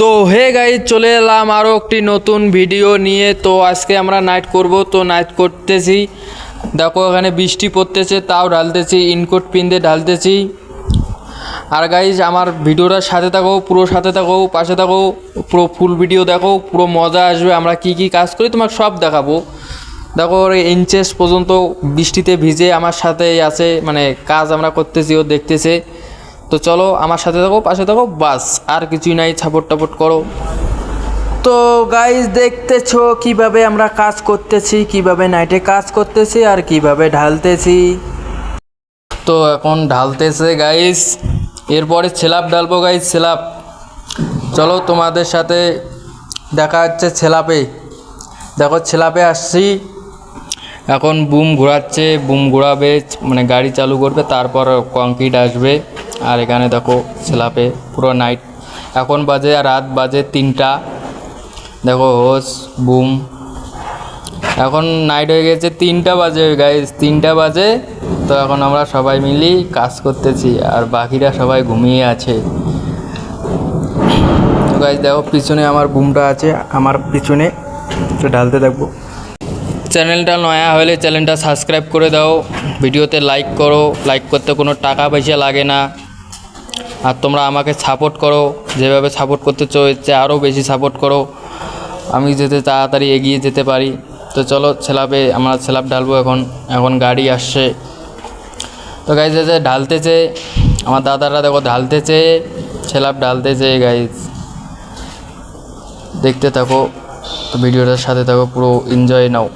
তো হে গাই চলে এলাম আরও একটি নতুন ভিডিও নিয়ে। তো আজকে আমরা নাইট করব। তো নাইট করতেছি। দেখো এখানে বৃষ্টি পড়তেছে, তাও ঢালতেছি, ইনকোট পিনতে ঢালতেছি। আর গাইজ আমার ভিডিওটার সাথে থাকো, পুরো সাথে থাকো, পাশে থাকো, পুরো ফুল ভিডিও দেখো, পুরো মজা আসবে। আমরা কি কি কাজ করি তোমাকে সব দেখাবো। দেখো ওর ইনচেস পর্যন্ত বৃষ্টিতে ভিজে আমার সাথেই আছে মানে কাজ আমরা করতেছি, ও দেখতেছে। তো চলো আমার সাথে থাকো পাশে থাকো বাস আর কিছুই নাই ছাপট টাপট করো। তো গাইজ দেখতেছো কীভাবে আমরা কাজ করতেছি কীভাবে নাইটে কাজ করতেছি আর কীভাবে ঢালতেছি? তো এখন ঢালতেছে গাইস এরপরে ছেলাপ ঢালবো গাইজ ছেলাপ চলো তোমাদের সাথে দেখা হচ্ছে ছেলাপে দেখো ছেলাপে আসছি। এখন বুম ঘোরাচ্ছে বুম ঘোরাবে মানে গাড়ি চালু করবে তারপর কংক্রিট আসবে। আর এখানে দেখো ছেলাপে পুরো নাইট এখন বাজে রাত বাজে তিনটা। দেখো হোস, বুম। এখন নাইট হয়ে গেছে তিনটা বাজে গাইজ তিনটা বাজে, তো এখন আমরা সবাই মিলি কাজ করতেছি আর বাকিরা সবাই ঘুমিয়ে আছে। তো গাইজ দেখো পিছনে আমার বুমটা আছে, আমার পিছনে। তো ঢালতে থাকব চ্যানেলটা নয়া হলে চ্যানেলটা সাবস্ক্রাইব করে দাও। ভিডিওতে লাইক করো লাইক করতে কোনো টাকা পয়সা লাগে না। আর তোমরা আমাকে সাপোর্ট করো, যেভাবে সাপোর্ট করতে চলেছে আরও বেশি সাপোর্ট করো। আমি যাতে তাড়াতাড়ি এগিয়ে যেতে পারি। তো চলো ছেলাপে আমরা ছেলাপ ঢালবো এখন। এখন গাড়ি আসছে। তো গাইজ যে ঢালতেছে, আমার দাদারা দেখো ঢালতেছে ছেলাপ ঢালতেছে গাইজ দেখতে থাকো, তো ভিডিওটার সাথে থাকো, পুরো এনজয় নাও।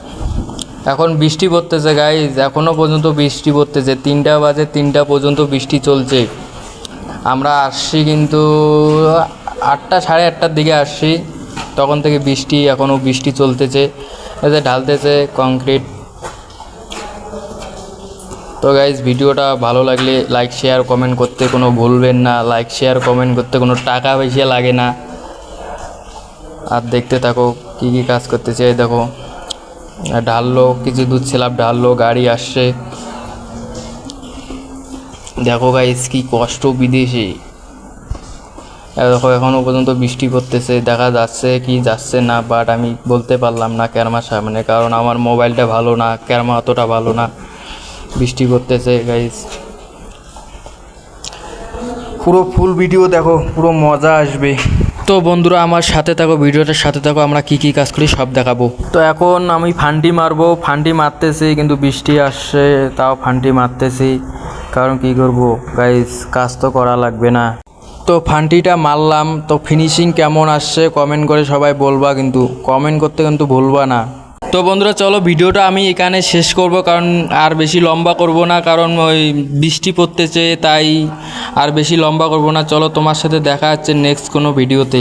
এখন বৃষ্টি পড়তেছে গাইজ এখনও পর্যন্ত বৃষ্টি পড়তেছে। তিনটা বাজে, তিনটা পর্যন্ত বৃষ্টি চলছে। আমরা আসছি কিন্তু আটটা, সাড়ে আটটার দিকে আসছি। তখন থেকে বৃষ্টি, এখনও বৃষ্টি চলতেছে। এতে ঢালতেছে কংক্রিট তো গাইজ ভিডিওটা ভালো লাগলে লাইক শেয়ার কমেন্ট করতে কোনো ভুলবেন না। লাইক শেয়ার কমেন্ট করতে কোনো টাকা পয়সা লাগে না। আর দেখতে থাকো কী কী কাজ করতেছে। এই দেখো, ঢাললো, কিছু দুধ ছিলাপ ঢাললো, গাড়ি আসছে। দেখো গাইস কি কষ্ট বিদেশে। দেখো এখনও পর্যন্ত বৃষ্টি পড়তেছে দেখা যাচ্ছে কি যাচ্ছে না বাট আমি বলতে পারলাম না ক্যারমার সামনে কারণ আমার মোবাইলটা ভালো না ক্যারমা অতটা ভালো না। বৃষ্টি পড়তেছে গাইস পুরো ফুল ভিডিও দেখো পুরো মজা আসবে। তো বন্ধুরা আমার সাথে থাকো ভিডিওটার সাথে থাকো আমরা কি কি কাজ করি সব দেখাবো। তো এখন আমি ফান্ডি মারবো ফান্ডি মারতেছি কিন্তু বৃষ্টি আসছে তাও ফান্ডি মারতেছি। কারণ কি করব? গাইস কাজ তো করা লাগবে না। তো ফান্টিটা মারলাম। তো ফিনিশিং কেমন আসছে কমেন্ট করে সবাই বলবা, কিন্তু কমেন্ট করতে কিন্তু ভুলবা না। তো বন্ধুরা, চলো ভিডিওটা আমি এখানে শেষ করব, কারণ আর বেশি লম্বা করব না, কারণ ওই বৃষ্টি পড়তেছে, তাই আর বেশি লম্বা করব না। চলো তোমার সাথে দেখা হচ্ছে নেক্সট কোনো ভিডিওতে।